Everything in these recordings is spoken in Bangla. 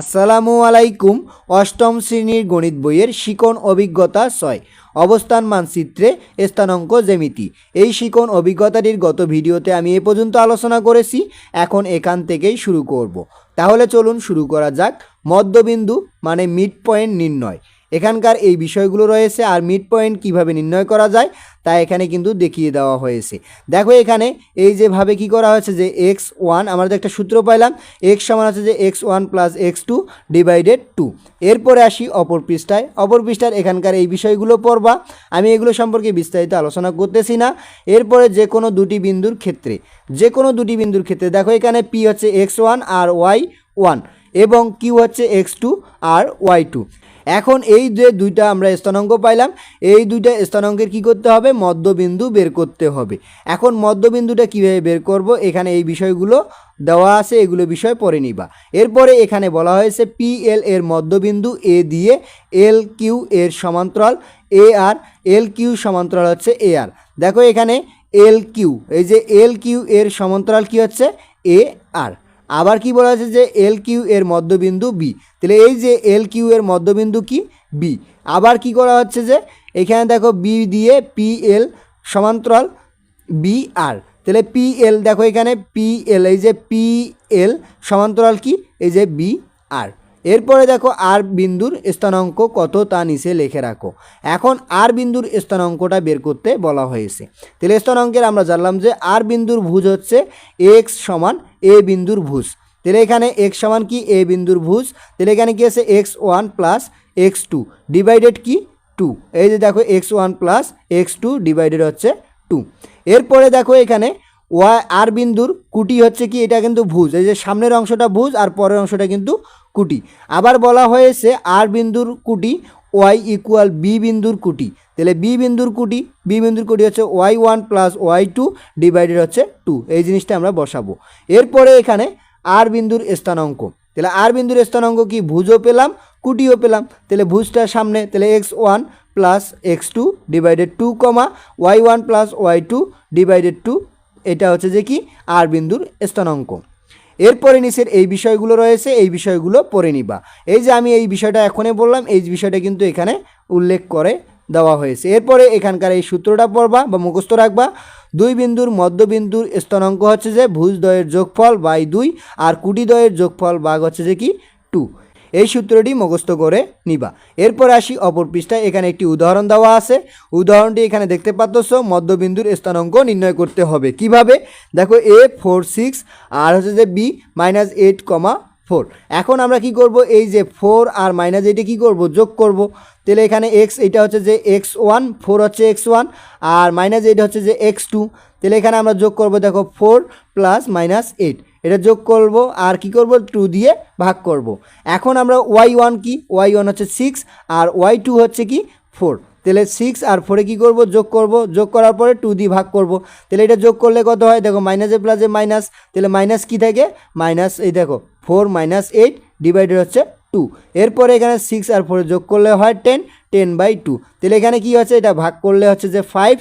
আসসালামু আলাইকুম, অষ্টম শ্রেণির গণিত বইয়ের শিকন অভিজ্ঞতা ছয়, অবস্থান মানচিত্রে স্থানাঙ্ক জ্যামিতি। এই শিকন অভিজ্ঞতাটির গত ভিডিওতে আমি এ পর্যন্ত আলোচনা করেছি, এখন এখান থেকেই শুরু করব। তাহলে চলুন শুরু করা যাক। মধ্যবিন্দু মানে মিড পয়েন্ট নির্ণয়। এখানকার এই বিষয়গুলো রয়েছে আর মিড পয়েন্ট কীভাবে নির্ণয় করা যায় তা এখানে কিন্তু দেখিয়ে দেওয়া হয়েছে। দেখো এখানে এই যেভাবে কি করা হয়েছে যে এক্স ওয়ান আমরা একটা সূত্র পাইলাম এক্স সমান আছে যে X one plus X two divided two এরপরে আসি অপর পৃষ্ঠায়। অপর পৃষ্ঠার এখানকার এই বিষয়গুলো পড়বা। আমি এগুলো সম্পর্কে বিস্তারিত আলোচনা করতেছি না। এরপরে যে কোনো দুটি বিন্দুর ক্ষেত্রে, যে কোনো দুটি বিন্দুর ক্ষেত্রে দেখো এখানে পি হচ্ছে এক্স ওয়ান আর ওয়াই ওয়ান এবং কিউ হচ্ছে এক্স টু আর ওয়াই টু এখন এই যে দুইটা আমরা স্থানাঙ্ক পাইলাম, এই দুইটা স্থানাঙ্কের কি করতে হবে? মধ্যবিন্দু বের করতে হবে। এখন মধ্যবিন্দুটা কীভাবে বের করব? এখানে এই বিষয়গুলো দেওয়া আছে, এগুলো বিষয় পরে নিবা। এরপরে এখানে বলা হয়েছে পি এল এর মধ্যবিন্দু এ দিয়ে এল কিউ এর সমান্তরাল এ আর এল কিউ সমান্তরাল হচ্ছে এ আর দেখো এখানে এল কিউ এই যে এল কিউ এর সমান্তরাল কি হচ্ছে? এ আর আবার কি বলা হয়েছে যে এল কিউ এর মধ্যবিন্দু বি তাহলে এই যে এল কিউ এর মধ্যবিন্দু কি? বি আবার কি করা হচ্ছে যে, এখানে দেখো বি দিয়ে পি এল সমান্তরাল বি আর তাহলে পি এল দেখো এখানে পি এল এই যে পি এল সমান্তরাল কি? এই যে বি আর এরপরে দেখো আর বিন্দুর স্থানাঙ্ক কত তা নিচে লিখে রাখো। এখন আর বিন্দুর স্থানাঙ্কটা বের করতে বলা হয়েছে। তাহলে স্থানাঙ্কের আমরা জানলাম যে আর বিন্দুর ভুজ হচ্ছে এক্স সমান এ বিন্দুর ভুজ। তাহলে এখানে এক্স সমান কি? এ বিন্দুর ভুজ। তাহলে এখানে কি আছে? X one plus X two divided কি? টু এই যে দেখো X one plus X two divided হচ্ছে টু এরপরে দেখো এখানে ওয়াই আর বিন্দুর কুটি হচ্ছে কি? এটা কিন্তু ভুজ। এই যে সামনের অংশটা ভুজ আর পরের অংশটা কিন্তু কুটি। আবার বলা হয়েছে আর বিন্দুর কুটি ওয়াই ইকুয়াল বি বিন্দুর কুটি। তাহলে বি বিন্দুর কুটি, বি বিন্দুর কুটি হচ্ছে Y one plus Y two divided হচ্ছে টু। এই জিনিসটা আমরা বসাবো। এরপরে এখানে আর বিন্দুর স্থানাঙ্ক। তাহলে আর বিন্দুর স্থানাঙ্ক কি? ভুজও পেলাম, কুটিও পেলাম। তাহলে ভুজটার সামনে তাহলে X one plus X two divided two comma Y one plus Y two divided two. এটা হচ্ছে যে কি? আর বিন্দুর স্থানাঙ্ক। এরপরে নিচের এই বিষয়গুলো রয়েছে, এই বিষয়গুলো পড়ে নিবা। এই যে আমি এই বিষয়টা এখনই বললাম, এই বিষয়টা কিন্তু এখানে উল্লেখ করে দেওয়া হয়েছে। এরপরে এখানকার এই সূত্রটা পড়বা বা মুখস্থ রাখবা। দুই বিন্দুর মধ্যবিন্দুর স্থানাঙ্ক হচ্ছে যে ভুজদ্বয়ের যোগফল বাই দুই আর কুটিদ্বয়ের যোগফল বাঘ হচ্ছে যে কি? টু। এই সূত্রটি মুখস্থ করে নিবা। এরপর আসি অপর পৃষ্ঠায়, এখানে একটি উদাহরণ দেওয়া আছে। উদাহরণটি এখানে দেখতে পাচ্ছ মধ্যবিন্দুর স্থানাঙ্ক নির্ণয় করতে হবে। কীভাবে? দেখো এ ফোর সিক্স আর হচ্ছে যে B minus eight comma four এখন আমরা কি করব? এই যে ফোর আর মাইনাস এইটে কী করব? যোগ করব। তাহলে এখানে এক্স এটা হচ্ছে যে এক্স ওয়ান ফোর হচ্ছে এক্স ওয়ান আর মাইনাস এইট হচ্ছে যে এক্স টু তাহলে এখানে আমরা যোগ করব, দেখো ফোর প্লাস মাইনাস এইট এটা যোগ করব, আর কি করব? টু দিয়ে ভাগ করব। এখন আমরা ওয়াই ওয়ান কি? ওয়াই ওয়ান হচ্ছে সিক্স আর ওয়াই টু হচ্ছে কি? ফোর তাহলে সিক্স আর ফোরে কী করব? যোগ করব। যোগ করার পরে টু দিয়ে ভাগ করব। তাহলে এটা যোগ করলে কত হয়? দেখো মাইনাসে প্লাসে মাইনাস তাহলে মাইনাস কি থাকে? মাইনাস এই দেখো ফোর মাইনাস এইট ডিভাইডেড হচ্ছে টু এরপরে এখানে সিক্স আর ফোরে যোগ করলে হয় টেন টেন বাই টু তাহলে এখানে কী হচ্ছে? এটা ভাগ করলে হচ্ছে যে ফাইভ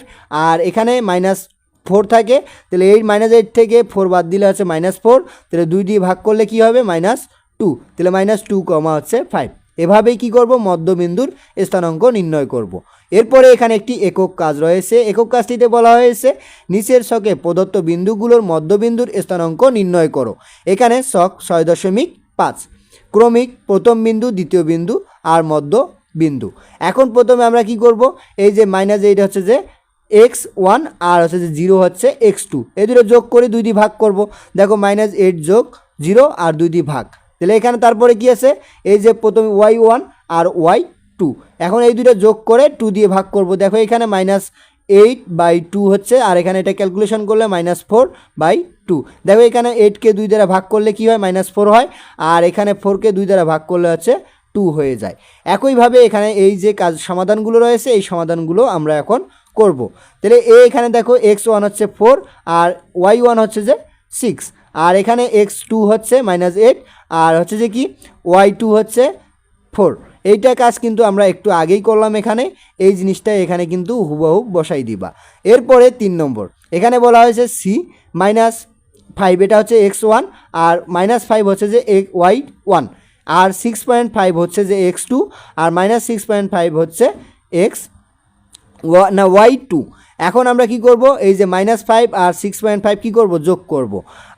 আর এখানে মাইনাস ফোর থাকে, তাহলে এইট মাইনাস এইট থেকে ফোর বাদ দিলে হচ্ছে মাইনাস ফোর তাহলে দুই দিয়ে ভাগ করলে কী হবে? মাইনাস টু তাহলে মাইনাস টু কমা হচ্ছে ফাইভ এভাবেই কি করব? মধ্যবিন্দুর স্থানাঙ্ক নির্ণয় করব। এরপরে এখানে একটি একক কাজ রয়েছে। একক কাজটিতে বলা হয়েছে, নিচের শকে প্রদত্ত বিন্দুগুলোর মধ্যবিন্দুর স্থানাঙ্ক নির্ণয় করো। এখানে শক ছয় দশমিক পাঁচ। ক্রমিক প্রথম বিন্দু, দ্বিতীয় বিন্দু আর মধ্য বিন্দু এখন প্রথমে আমরা কি করব? এই যে মাইনাস এইট হচ্ছে যে এক্স ওয়ান আর হচ্ছে যে জিরো হচ্ছে এক্স টু। এই দুটো যোগ করে দুই দিয়ে ভাগ করব। দেখো মাইনাস এইট যোগ জিরো আর দুই দিয়ে ভাগ। তাহলে এখানে তারপরে কি আছে? এই যে প্রথমে ওয়াই ওয়ান আর ওয়াই টু। এখন এই দুটো যোগ করে টু দিয়ে ভাগ করব। দেখো এখানে মাইনাস এইট বাই টু হচ্ছে, আর এখানে এটা ক্যালকুলেশন করলে মাইনাস ফোর বাই টু দেখো এখানে এইটকে দুই দ্বারা ভাগ করলে কি হয়? মাইনাস ফোর হয়, আর এখানে ফোরকে দুই দ্বারা ভাগ করলে হচ্ছে টু হয়ে যায়। একইভাবে এখানে এই যে কাজ সমাধানগুলো রয়েছে, এই সমাধানগুলো আমরা এখন করব। তাহলে এ এখানে দেখো এক্স ওয়ান হচ্ছে ফোর আর ওয়াই ওয়ান হচ্ছে যে সিক্স আর এখানে এক্স টু হচ্ছে মাইনাস এইট আর হচ্ছে যে কি? ওয়াই টু হচ্ছে ফোর এইটা কাজ কিন্তু আমরা একটু আগেই করলাম এখানে। এই জিনিসটা এখানে কিন্তু হুবহু বসাই দিবা। এরপরে তিন নম্বর। এখানে বলা হয়েছে সি মাইনাস ফাইভ এটা হচ্ছে এক্স ওয়ান আর মাইনাস ফাইভ হচ্ছে যে এক ওয়াই ওয়ান আর সিক্স পয়েন্ট ফাইভ হচ্ছে যে এক্স টু আর মাইনাস সিক্স পয়েন্ট ফাইভ হচ্ছে এক্স না, ওয়াই টু। এখন আমরা কি করব? এই যে মাইনাস ফাইভ আর সিক্স পয়েন্ট ফাইভ কী করব? যোগ করব।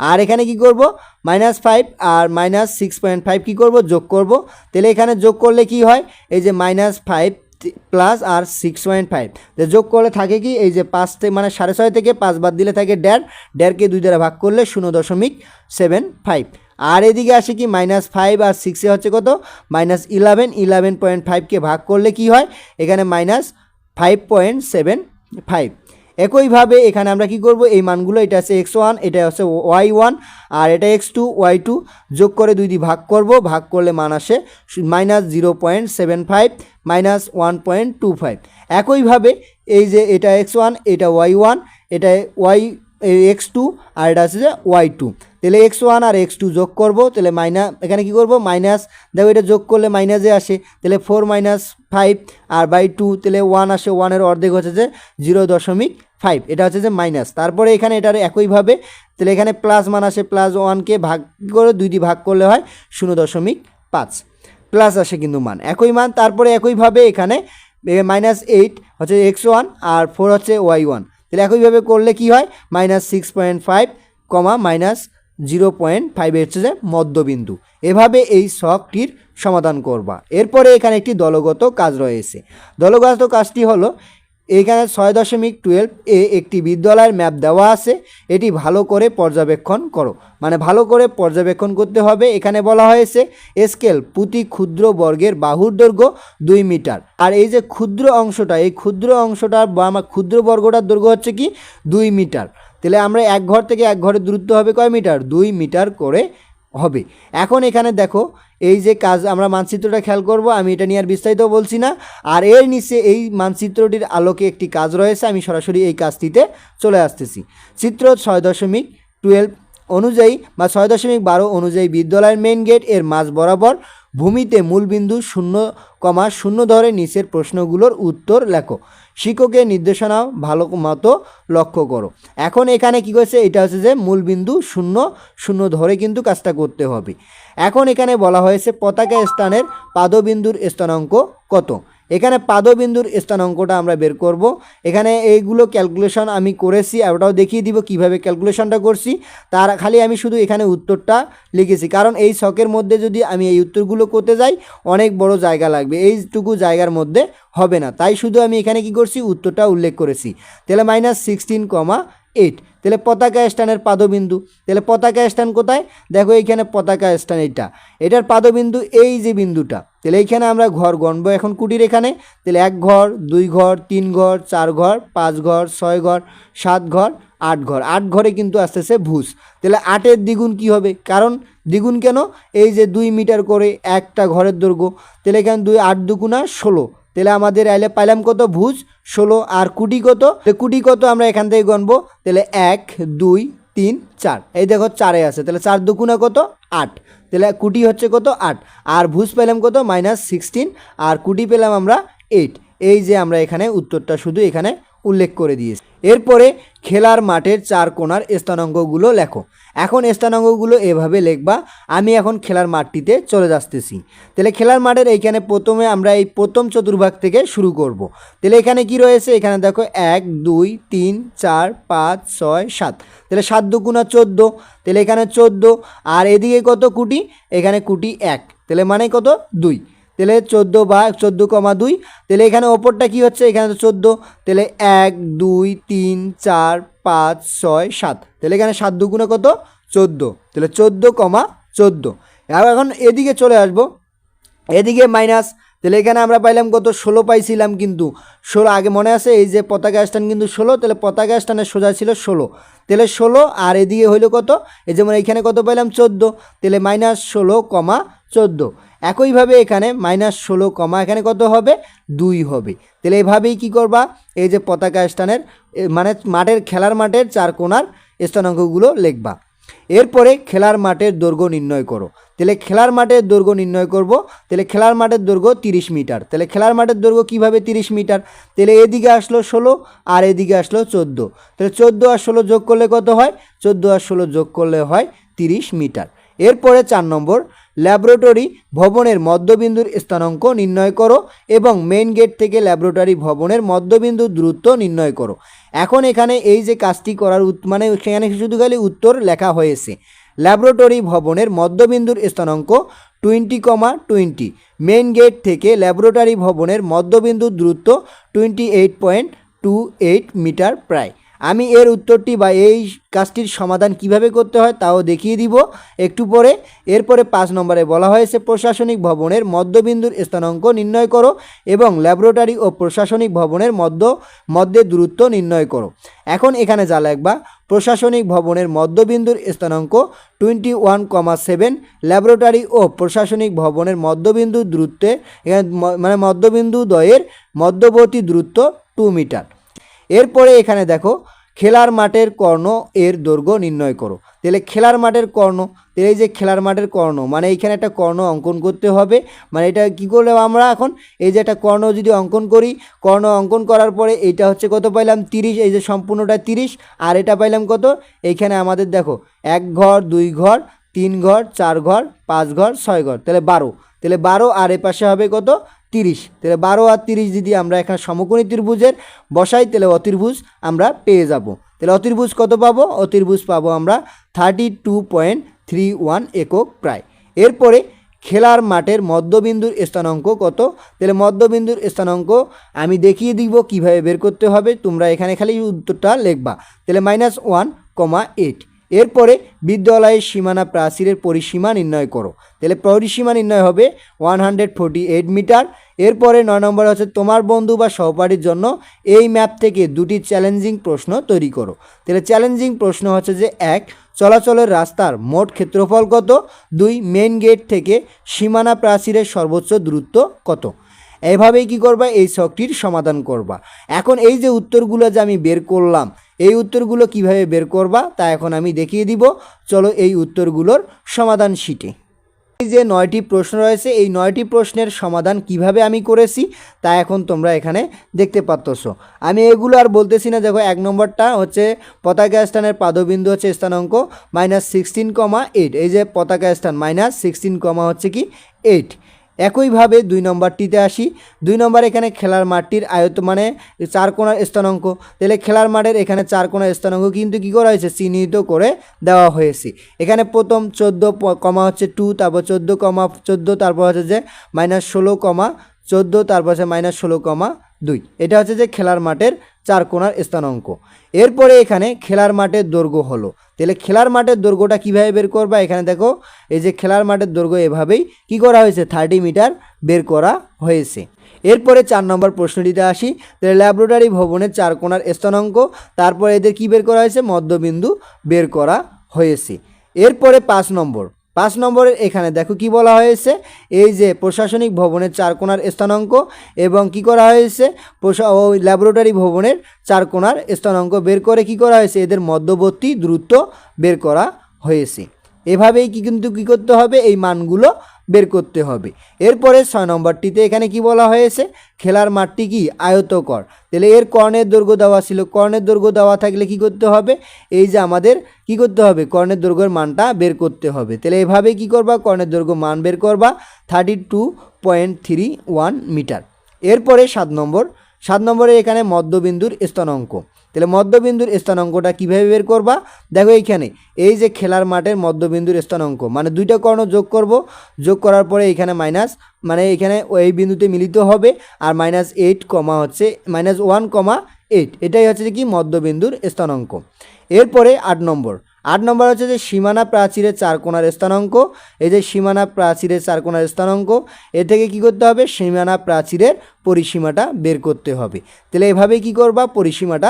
আর এখানে কি করব? মাইনাস ফাইভ আর মাইনাস সিক্স পয়েন্ট ফাইভ কী করব? যোগ করব। তাহলে এখানে যোগ করলে কি হয়? এই যে মাইনাস ফাইভ প্লাস আর সিক্স পয়েন্ট ফাইভ তো যোগ করলে থাকে কি? এই যে পাঁচ থেকে মানে সাড়ে ছয় থেকে পাঁচ বাদ দিলে থাকে ড্যার ড্যারকে দুই দ্বারা ভাগ করলে শূন্য দশমিক সেভেন ফাইভ আর এদিকে আসে কি? মাইনাস ফাইভ আর সিক্সে হচ্ছে কত? মাইনাস ইলেভেন ইলেভেন পয়েন্ট ফাইভকে ভাগ করলে কি হয়? এখানে minus five point seven five একইভাবে এখানে আমরা কি করব? এই মানগুলো, এটা আছে এক্স ওয়ান এটা আছে ওয়াই ওয়ান আর এটা এক্স টু ওয়াই টু যোগ করে দুই দিয়ে ভাগ করব। ভাগ করলে মান আসে minus zero point seven five minus one point two five একইভাবে এই যে এটা এক্স ওয়ান এটা ওয়াই ওয়ান এটা ওয়াই এক্স টু আর এটা আছে যে ওয়াই টু তাহলে এক্স ওয়ান আর এক্স টু যোগ করব, তাহলে মাইনাস এখানে কি করব? মাইনাস দেখো এটা যোগ করলে মাইনাসে আসে। তাহলে ফোর মাইনাস ফাইভ আর বাই টু তাহলে ওয়ান আসে ওয়ানের অর্ধেক হচ্ছে যে জিরো দশমিক ফাইভ এটা হচ্ছে যে মাইনাস তারপরে এখানে এটার একইভাবে তাহলে এখানে প্লাস মান আসে প্লাস ওয়ানকে ভাগ করে দুইটি ভাগ করলে হয় শূন্য দশমিক পাঁচ। প্লাস আসে কিন্তু মান। একই মান, তারপরে একইভাবে এখানে মাইনাস এইট হচ্ছে এক্স ওয়ান আর ফোর হচ্ছে ওয়াই ওয়ান তাহলে একইভাবে করলে কি হয়? Minus six point five comma minus zero point five হচ্ছে যে মধ্যবিন্দু। এভাবে এই শখটির সমাধান করবা। এরপরে এখানে একটি দলগত কাজ রয়েছে। দলগত কাজটি হলো এখানে ছয় দশমিক টুয়েলভ এ একটি বিদ্যালয়ের ম্যাপ দেওয়া আছে। এটি ভালো করে পর্যবেক্ষণ করো। মানে ভালো করে পর্যবেক্ষণ করতে হবে। এখানে বলা হয়েছে স্কেল প্রতি ক্ষুদ্র বর্গের বাহুর দৈর্ঘ্য দুই মিটার। আর এই যে ক্ষুদ্র অংশটা, এই ক্ষুদ্র অংশটার বা আমার ক্ষুদ্র বর্গটার দৈর্ঘ্য হচ্ছে কি? দুই মিটার। তাহলে আমরা এক ঘর থেকে এক ঘরের দূরত্ব হবে কয় মিটার? দুই মিটার করে হবে। এখন এখানে দেখো, এই যে কাজ আমরা মানচিত্রটা খেয়াল করব, আমি এটা নিয়ে আর বিস্তারিত বলছি না। আর এর নিচে এই মানচিত্রটির আলোকে একটি কাজ রয়েছে, আমি সরাসরি এই কাজটিতে চলে আসতেছি। চিত্র ছয় দশমিক টুয়েলভ অনুযায়ী বা ছয় দশমিক বারো অনুযায়ী বিদ্যালয়ের মেন গেটের মাঝ বরাবর ভূমিতে মূলবিন্দু শূন্য কমা শূন্য ধরে নিচের প্রশ্নগুলোর উত্তর লেখো। শিক্ষকের নির্দেশনা ভালো মতো লক্ষ্য করো। এখন এখানে কি করেছে? এটা হচ্ছে যে মূলবিন্দু শূন্য শূন্য ধরে কিন্তু কাজটা করতে হবে। এখন এখানে বলা হয়েছে পতাকা স্থানের পাদবিন্দুর স্থানাঙ্ক কত? এখানে পাদবিন্দুর স্থানাঙ্কটা আমরা বের করব। এখানে এইগুলো ক্যালকুলেশন আমি করেছি ওটাও দেখিয়ে দিব কীভাবে ক্যালকুলেশনটা করছি। তার খালি আমি শুধু এখানে উত্তরটা লিখেছি, কারণ এই শখের মধ্যে যদি আমি এই উত্তরগুলো করতে যাই, অনেক বড় জায়গা লাগবে, এইটুকু জায়গার মধ্যে হবে না। তাই শুধু আমি এখানে কি করছি? উত্তরটা উল্লেখ করেছি। তাহলে মাইনাস সিক্সটিন কমা এইট। তাহলে পতাকা স্থানের পাদবিন্দু। তাহলে পতাকা স্থান কোথায়? দেখো এইখানে পতাকা স্থান এটা এটার পাদবিন্দু এই যে বিন্দুটা। তাহলে এইখানে আমরা ঘর গণবো এখন কুটির এখানে। তাহলে এক ঘর, দুই ঘর, তিন ঘর, চার ঘর, পাঁচ ঘর, ছয় ঘর, সাত ঘর, আট ঘর। আট ঘরে কিন্তু আসতেছে ভুজ। তাহলে আটের দ্বিগুণ কি হবে? কারণ দ্বিগুণ কেন? এই যে দুই মিটার করে একটা ঘরের দৈর্ঘ্য। তাহলে এখানে দুই আট দুগুণা ষোলো। তাহলে আমাদের আইলে পাইলাম কত ভুজ? ষোলো আর কুটি কত? কুটি কত আমরা এখান থেকে গণবো? তাহলে এক, দুই, তিন, চার। এই দেখো চারে আছে, তাহলে চার দুকুনা কত? আট। তাহলে কুটি হচ্ছে কত? আট। আর ভুজ পেলাম কত? Minus sixteen. আর কুটি পেলাম আমরা এইট। এই যে আমরা এখানে উত্তরটা শুধু এখানে উল্লেখ করে দিয়েছে। এরপরে খেলার মাঠের চার কোণার স্থানাঙ্কগুলো লেখো। এখন স্থানাঙ্কগুলো এভাবে লেখবা, আমি এখন খেলার মাঠটিতে চলে যাচ্তেছি। তাহলে খেলার মাঠের এইখানে প্রথমে আমরা এই প্রথম চতুর্ভাগ থেকে শুরু করব। তাহলে এখানে কি রয়েছে? এখানে দেখো এক, দুই, তিন, চার, পাঁচ, ছয়, সাত। তাহলে সাত দুগুণা চোদ্দ। তাহলে এখানে চোদ্দ। আর এদিকে কত কুটি? এখানে কুটি এক। তাহলে মানে কত? দুই। তাহলে চোদ্দ বা চোদ্দ কমা দুই, তাহলে এখানে ওপরটা কি হচ্ছে? এখানে তো চোদ্দ, তাহলে এক, দুই, তিন, চার, পাঁচ, ছয়, সাত। তাহলে এখানে সাত দুগুণে কত? চোদ্দ। তাহলে চোদ্দ কমা চোদ্দ। এখন এদিকে চলে আসব। এদিকে মাইনাস, তাহলে এখানে আমরা পাইলাম কত? ষোলো পাইছিলাম কিন্তু। ষোলো, আগে মনে আছে এই যে পতাকা স্থান কিন্তু ষোলো, তাহলে পতাকা স্থানের সোজা ছিল ষোলো। তাহলে ষোলো আর এদিকে হইল কত? এই যেমন এইখানে কত পাইলাম? চোদ্দ। তাহলে মাইনাস ষোলো কমা চোদ্দ। একইভাবে এখানে মাইনাস ষোলো কমা, এখানে কত হবে? দুই হবে। তাহলে এভাবেই কি করবা? এই যে পতাকা স্থানের মানে মাঠের, খেলার মাঠের চার কোণার স্থানাঙ্কগুলো লিখবা। এরপরে খেলার মাঠের দৈর্ঘ্য নির্ণয় করো। তাহলে খেলার মাঠের দৈর্ঘ্য নির্ণয় করব। তাহলে খেলার মাঠের দৈর্ঘ্য তিরিশ মিটার। তাহলে খেলার মাঠের দৈর্ঘ্য কীভাবে তিরিশ মিটার? তাহলে এদিকে আসলো ষোলো আর এদিকে আসলো চোদ্দ। তাহলে চোদ্দ আর ষোলো যোগ করলে কত হয়? চোদ্দ আর ষোলো যোগ করলে হয় তিরিশ মিটার। এরপরে চার নম্বর ল্যাবরেটরি ভবনের মধ্যবিন্দুর স্থানাঙ্ক নির্ণয় করো এবং মেইন গেট থেকে ল্যাবরেটরি ভবনের মধ্যবিন্দুর দূরত্ব নির্ণয় করো। এখন এখানে এই যে কাজটি করার মানে সেখানে শুধু খালি উত্তর লেখা হয়েছে। ল্যাবরেটরি ভবনের মধ্যবিন্দুর স্থানাঙ্ক twenty comma twenty main gate থেকে ল্যাবরেটরি ভবনের মধ্যবিন্দুর দূরত্ব twenty eight point two eight metre প্রায়। আমি এর উত্তরটি বা এই কাজটির সমাধান কীভাবে করতে হয় তাও দেখিয়ে দিব। একটু পরে, এরপরে পাঁচ নম্বরে বলা হয়েছে, প্রশাসনিক ভবনের মধ্যবিন্দুর স্থানাঙ্ক নির্ণয় করো এবং ল্যাবরেটরি ও প্রশাসনিক ভবনের মধ্য, মধ্যে দূরত্ব নির্ণয় করো। এখন এখানে যা লাগবা প্রশাসনিক ভবনের মধ্যবিন্দুর স্থানাঙ্ক twenty one comma seven, laboratory ও প্রশাসনিক ভবনের মধ্যবিন্দুর দূরত্বে মানে মধ্যবিন্দু দ্বয়ের মধ্যবর্তী দূরত্ব টু মিটার। এরপরে এখানে দেখো, খেলার মাঠের কর্ণ এর দৈর্ঘ্য নির্ণয় করো। তাহলে খেলার মাঠের কর্ণ, তাহলে এই যে খেলার মাঠের কর্ণ মানে এইখানে একটা কর্ণ অঙ্কন করতে হবে। মানে এটা কি করলে আমরা এখন? এই যে একটা কর্ণ যদি অঙ্কন করি, কর্ণ অঙ্কন করার পরে এইটা হচ্ছে কত পাইলাম? তিরিশ, এই যে সম্পূর্ণটা তিরিশ, আর এটা পাইলাম কত? এইখানে আমাদের দেখো, এক ঘর, দুই ঘর, তিন ঘর, চার ঘর, পাঁচ ঘর, ছয় ঘর, তাহলে বারো। তাহলে বারো, আর এ পাশে হবে কত? তিরিশ। তাহলে বারো আর তিরিশ যদি আমরা এখানে সমকোণী ত্রিভুজের বসাই, তাহলে অতির্ভুজ আমরা পেয়ে যাব। তাহলে অতির্ভুজ কত পাবো? অতির্ভুজ পাবো আমরা thirty two point three one একক প্রায়। এরপরে খেলার মাঠের মধ্যবিন্দুর স্থানাঙ্ক কত? তাহলে মধ্যবিন্দুর স্থানাঙ্ক আমি দেখিয়ে দিব কীভাবে বের করতে হবে। তোমরা এখানে খালি উত্তরটা লিখবা। তাহলে মাইনাস ওয়ান কমা এইট এরপরে বিদ্যালয়ের সীমানা প্রাচীরের পরিসীমা নির্ণয় করো। তাহলে পরিসীমা নির্ণয় হবে one hundred forty eight metre এরপরে নয় নম্বর হচ্ছে তোমার বন্ধু বা সহপাঠীর জন্য এই ম্যাপ থেকে দুটি চ্যালেঞ্জিং প্রশ্ন তৈরি করো। তাহলে চ্যালেঞ্জিং প্রশ্ন হচ্ছে যে এক, চলাচলের রাস্তার মোট ক্ষেত্রফল কত? দুই মেন গেট থেকে সীমানা প্রাচীরের সর্বোচ্চ দূরত্ব কত? এভাবেই কি করবা? এই শখটির সমাধান করবা। এখন এই যে উত্তরগুলো যে আমি বের করলাম এই উত্তরগুলো কীভাবে বের করবা তা এখন আমি দেখিয়ে দিব। চলো এই উত্তরগুলোর সমাধান শিটে এই যে নয়টি প্রশ্ন রয়েছে, এই নয়টি প্রশ্নের সমাধান কীভাবে আমি করেছি তা এখন তোমরা এখানে দেখতে পাচ্ছ আমি এগুলো আর বলতেছি না, দেখো এক নম্বরটা হচ্ছে পতাকা স্থানের পাদবিন্দু হচ্ছে স্থানাঙ্ক মাইনাস সিক্সটিন কমা এইট এই যে পতাকা স্থান মাইনাস সিক্সটিন কমা হচ্ছে কি এইট একইভাবে দুই নম্বরটিতে আসি। দুই নম্বর এখানে খেলার মাঠটির আয়ত মানে চার কোণার স্থানাঙ্ক। তাহলে খেলার মাঠের এখানে চার কোণার স্থানাঙ্ক কিন্তু কী করা হয়েছে? চিহ্নিত করে দেওয়া হয়েছে। এখানে প্রথম চোদ্দ কমা হচ্ছে টু তারপর চোদ্দ কমা, চোদ্দ, তারপর হচ্ছে যে মাইনাস ষোলো কমা, চোদ্দ, তারপর হচ্ছে মাইনাস ষোলো কমা দুই। এটা হচ্ছে যে খেলার মাঠের চার কোণার স্থানাঙ্ক। এরপরে এখানে খেলার মাঠের দৈর্ঘ্য হলো। তাহলে খেলার মাঠের দৈর্ঘ্যটা কীভাবে বের করবা? এখানে দেখো, এই যে খেলার মাঠের দৈর্ঘ্য এভাবেই কি করা হয়েছে? থার্টি মিটার বের করা হয়েছে। এরপরে চার নম্বর প্রশ্নটিতে আসি। তাহলে ল্যাবরেটারি ভবনের চার কোণার স্থানাঙ্ক তারপর এদের কি বের করা হয়েছে? মধ্যবিন্দু বের করা হয়েছে। এরপরে পাঁচ নম্বর পাঁচ নম্বরের এখানে দেখো কি বলা হয়েছে? এই যে প্রশাসনিক ভবনের চারকোনার স্থানাঙ্ক এবং কি করা হয়েছে? ল্যাবরেটরি ভবনের চারকোনার স্থানাঙ্ক বের করে কি করা হয়েছে? এদের মধ্যবর্তী দূরত্ব বের করা হয়েছে। এভাবেই কি কিন্তু কি করতে হবে? এই মানগুলো বের করতে হবে। এরপরে ছয় নম্বরটিতে এখানে কি বলা হয়েছে? খেলার মাঠটি কি? আয়তকর তাহলে এর কর্ণের দৈর্ঘ্য দেওয়া ছিল। কর্ণের দৈর্ঘ্য দেওয়া থাকলে কি করতে হবে? এই যে আমাদের কি করতে হবে? কর্ণের দৈর্ঘ্যের মানটা বের করতে হবে। তাহলে এভাবে কি করবা? কর্ণের দৈর্ঘ্য মান বের করবা thirty two point three one metre এরপরে সাত নম্বর। সাত নম্বরে এখানে মধ্যবিন্দুর স্থানাঙ্ক তাহলে মধ্যবিন্দুর স্থানাঙ্কটা কীভাবে বের করবা? দেখো এইখানে, এই যে খেলার মাঠের মধ্যবিন্দুর স্থানাঙ্ক মানে দুইটা কর্ণ যোগ করব, যোগ করার পরে এখানে মাইনাস মানে এখানে ওই বিন্দুতে মিলিত হবে, আর মাইনাস এইট কমা হচ্ছে মাইনাস ওয়ান কমা এইট এটাই হচ্ছে কি? মধ্যবিন্দুর স্থানাঙ্ক। এরপরে আট নম্বর আট নম্বর হচ্ছে যে সীমানা প্রাচীরের চার কোণার স্থানাঙ্ক, এই যে সীমানা প্রাচীরের চার কোণার স্থানাঙ্ক, এ থেকে কি করতে হবে? সীমানা প্রাচীরের পরিসীমাটা বের করতে হবে। তাহলে এভাবে কি করবা? পরিসীমাটা